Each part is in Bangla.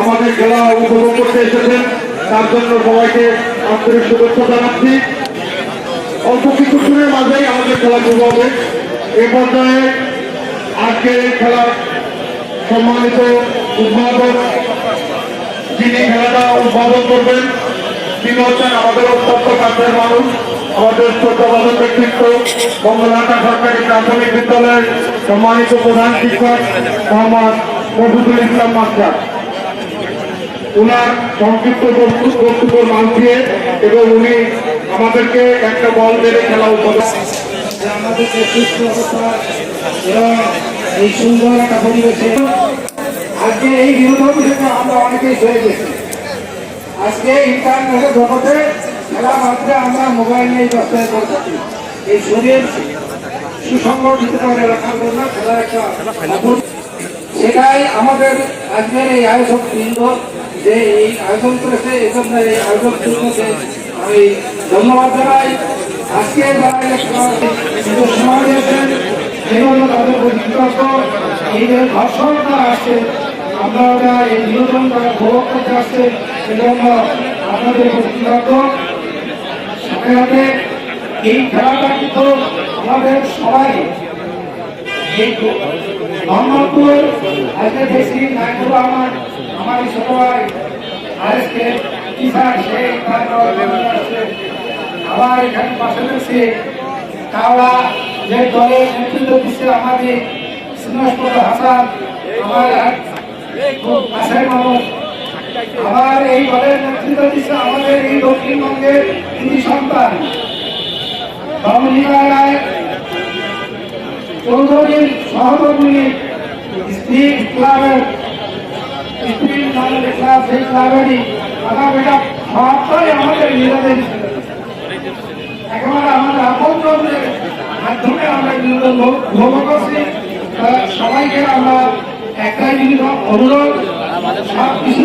আমাদের হয়ে খেলা উপভোগ করতে এসেছেন তার জন্য সবাইকে আন্তরিক শুভেচ্ছা জানাচ্ছি অল্প কিছু দিনের মাঝেই আমাদের খেলা শুরু হবে এ পর্যায়ে আজকের এই খেলার সম্মানিত উদ্বোধক যিনি খেলাটা উদ্বোধন করবেন তিনি হচ্ছেন আমাদের মানুষ, আমাদের মঙ্গলহাটা সরকারি প্রাথমিক বিদ্যালয়ের সম্মানিত প্রধান শিক্ষক মোহাম্মদ মফিদুল ইসলাম মাস্টার। উনার সংক্ষিপ্ত বক্তব্য বক্তব্য মান দিয়ে এবং উনি আমাদেরকে একটা বল মেরে খেলা উপদেশ আমাদের এই সুন্দর একটা পরিবেশে। আজকে এই বিনোদন আমরা অনেকেই সরে গেছি। আজকে ইন্টারনেটের জগতে খেলা মাত্রে আমরা মোবাইল নিয়ে পড়ে থাকি এই শরীর সুসংগঠিত করে রাখার জন্য খেলার একটা সেটাই আমাদের আজকের এই আয়োজক বৃন্দ, যে এই আয়োজন করেছে, এই জন্য এই আয়োজক বৃন্দকে আমি ধন্যবাদ জানাই। আজকে সময় দিয়েছেন সেজন্য তাদের প্রতি কৃতজ্ঞ এই যে ধর্ষণটা আসছে আপনারা এই বিনোদন তারা উপভোগ করতে আসছে, সেজন্য আপনাদের কৃতজ্ঞ। সাথে সাথে এই খেলাটা কিন্তু আমাদের সবাই মোহাম্মদপুর, আজকে দেখছি নাইকুর রহমান আমার ভাই, আজকে কিষান শেখ এখানে পাশে রয়েছে যে দলের নেতৃত্ব আমাদের সিনাজপুর হাসান, আমার আবার এই দলের নেতৃত্ব দিচ্ছে আমাদের এই দক্ষিণবঙ্গের তিনি সন্তান। রমণীরা রায়, চৌধুরীর সহকর্মী স্ত্রীর ক্লাবের স্ত্রীর এটা সবটাই আমাদের নিজেদের একেবারে আমাদের আপনজনদের মাধ্যমে আমরা বিনোদন উপভোগ করছি। সবাইকে আমরা একটাই জিনিস অনুরোধ সব কিছু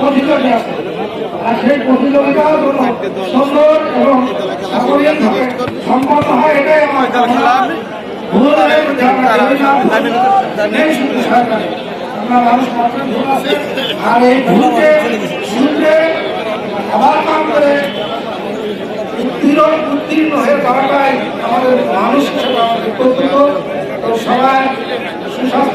প্রতিযোগী আছে, আর সেই প্রতিযোগিতাও যেন সুন্দর এবং সম্পন্ন হয়, এটাই আমার ভুল। আর এই ভুলকে শুনতে আবার কাম করে উত্তীর্ণ উত্তীর্ণ হয়ে আমাদের মানুষ হিসেবে আমাদের কর্তব্য তো সবাই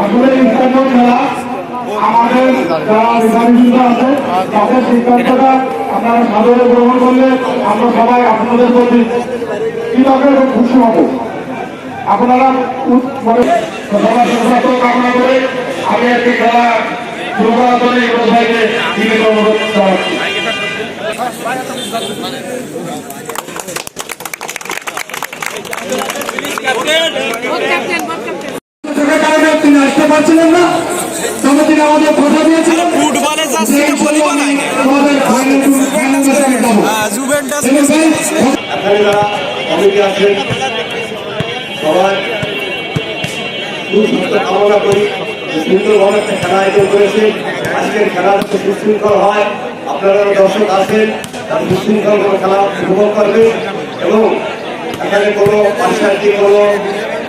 আসলে খেলা আমাদের যারা আপনারা সাদরে গ্রহণ করলে আমরা সবাই আপনাদের প্রতি কৃতজ্ঞ খুশি হব। আপনারা মানে করে আমি একটি খেলা শুরু করার জন্য ইমরান ভাইকে বিনীত অনুরোধ জানাচ্ছি। পারছিলেন না। তবে তিনি আমাদের কথা দিয়েছিলেন। ফুটবলে যাচ্ছে যে ভলিবল আমাদের ফাইনাল টুর্নামেন্ট ফাইনাল ম্যাচে যাব জুভেন্টাস এখানে যারা কমিটি আছেন সবাই কামনা করি। সুন্দরভাবে একটা খেলা আয়োজন করেছে। আজকের খেলা সুশৃঙ্খল হয়। আপনারা দর্শক আছেন তারা সুশৃঙ্খল খেলা উপভোগ করবে। এবং এখানে কোনো পাশাপাশি কোনো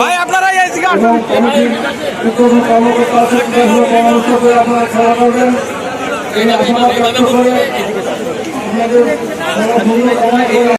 ভাই আপনারা এই দিকে আসুন আপনারা খেলা করবেন এই আশাবাদ